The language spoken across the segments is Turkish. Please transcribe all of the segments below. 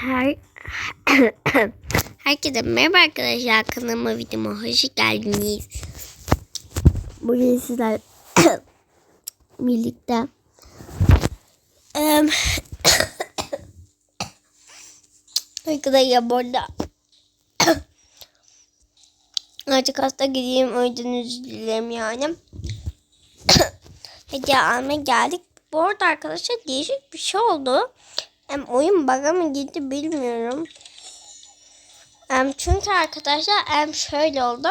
Her Herkese merhaba arkadaşlar kanalıma videoma hoş geldiniz. Bugün sizler birlikte arkadaşlar bu arada artık hasta gideyim o yüzden özür dilerim yani. Hediye almaya geldik. Bu arada arkadaşlar değişik bir şey oldu. Hem oyun bug'a mı gitti bilmiyorum. Em, çünkü arkadaşlar em, şöyle oldu.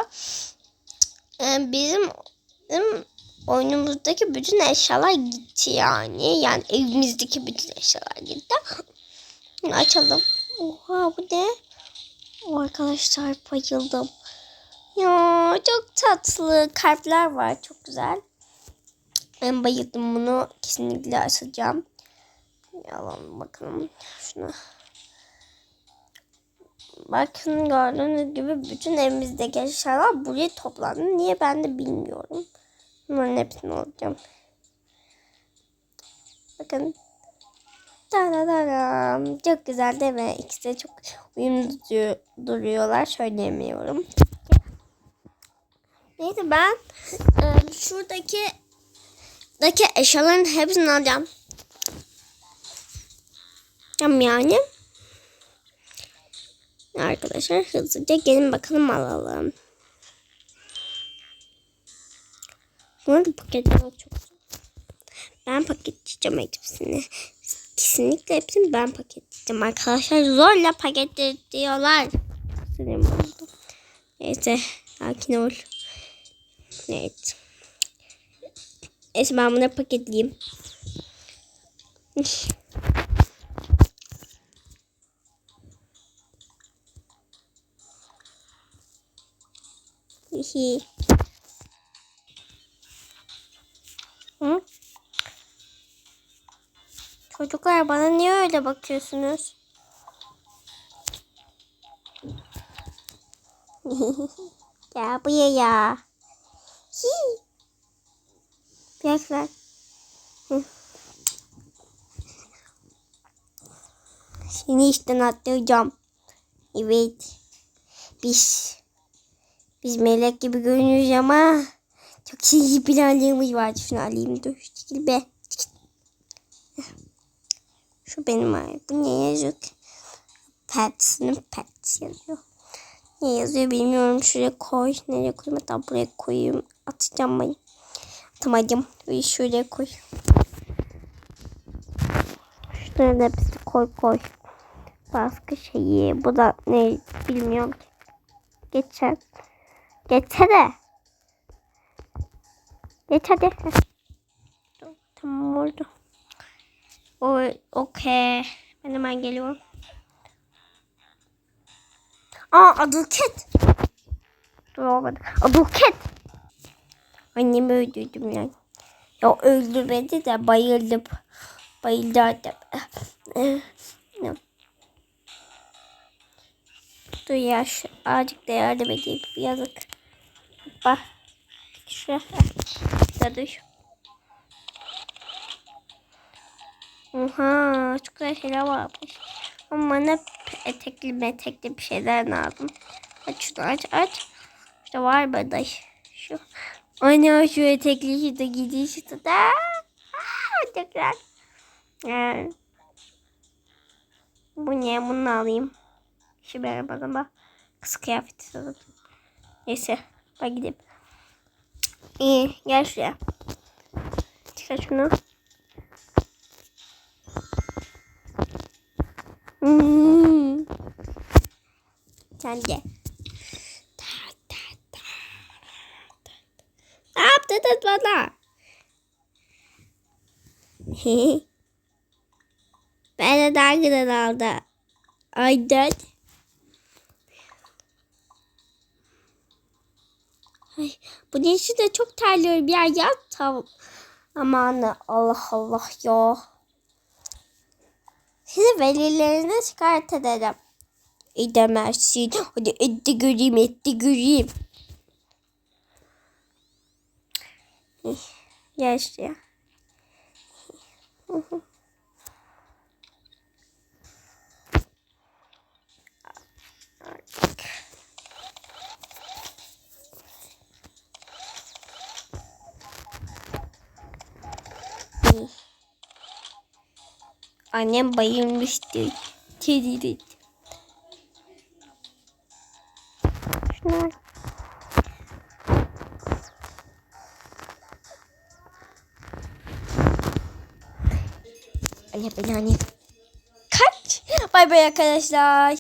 Em, bizim, bizim oyunumuzdaki bütün eşyalar gitti yani. Yani evimizdeki bütün eşyalar gitti. Açalım. Oha bu ne? Arkadaşlar bayıldım. Ya çok tatlı kalpler var. Çok güzel. Ben bayıldım bunu. Kesinlikle açacağım. Yalan bakalım şuna. Bakın gördüğünüz gibi bütün evimizdeki eşyalar buraya toplandı. Niye ben de bilmiyorum. Bunların hepsini alacağım. Bakın. Tadadadam. Çok güzel değil mi? İkisi de çok uyumlu du- duruyorlar. Söyleyemiyorum. Neyse ben e, şuradaki daki eşyaların hepsini alacağım. Tamam yani. Arkadaşlar hızlıca gelin bakalım alalım. Bu arada paketler çok. Ben paketleyeceğim hepsini. Kesinlikle hepsini ben paketleyeceğim. Arkadaşlar zorla paketliyorlar. Sinirim oldu. Neyse sakin ol. Evet. Neyse ben bunları paketleyeyim. Hihi. Hı? Çocuklar bana niye öyle bakıyorsunuz? ya buraya ya. Hi. Biraz ver. Seni işten attıracağım. Evet. Biz biz melek gibi görünüyoruz ama çok iyi planlarımız var. Şunu alayım dur. Çekil be. Şu benim ay. Bu ne yazıyor? Pets'in pets yazıyor. Ne yazıyor bilmiyorum. Şuraya koy. Nereye koyayım? Hatta buraya koyayım. Atacağım ben. Atamadım. Şuraya koy. Şunları da hepsini koy koy. Başka şeyi. Bu da ne bilmiyorum ki. Geçen. Geçsene. Geç hadi. Tamam oldu. O, okey. Ben hemen geliyorum. Aa aduket. Dur olmadı. Aduket. Annemi öldürdüm yani. Ya öldürmedi de bayıldım. Bayıldı adam. Dur ya şu azıcık da yardım edeyim. Yazık. Bak. Şuraya. Ya dur. Oha çok güzel şeyler varmış. Ama bana etekli metekli bir şeyler lazım. Aç şunu aç aç. İşte var burada. Şu. Anne şu etekli işte gidiş işte. Çok güzel. Yani. Bu ne? Bunu alayım. Benim bana kız kıyafeti sanırım. Neyse. Ben gideyim. İyi. Gel şuraya. Çıkar şunu. Hmm. Sen de. Ne yaptınız bana? ben de daha güzel aldı. Aynen. Ay, bu neyse de çok terliyorum ya. Ya tamam. Aman Allah Allah ya. Sizi velilerine şikayet ederim. Edemezsin. Hadi etti göreyim etti göreyim. Gel bayılır. Annem bayılmıştı. Çizildi. Şunlar. Allah belanı. Kaç. Bay bay arkadaşlar.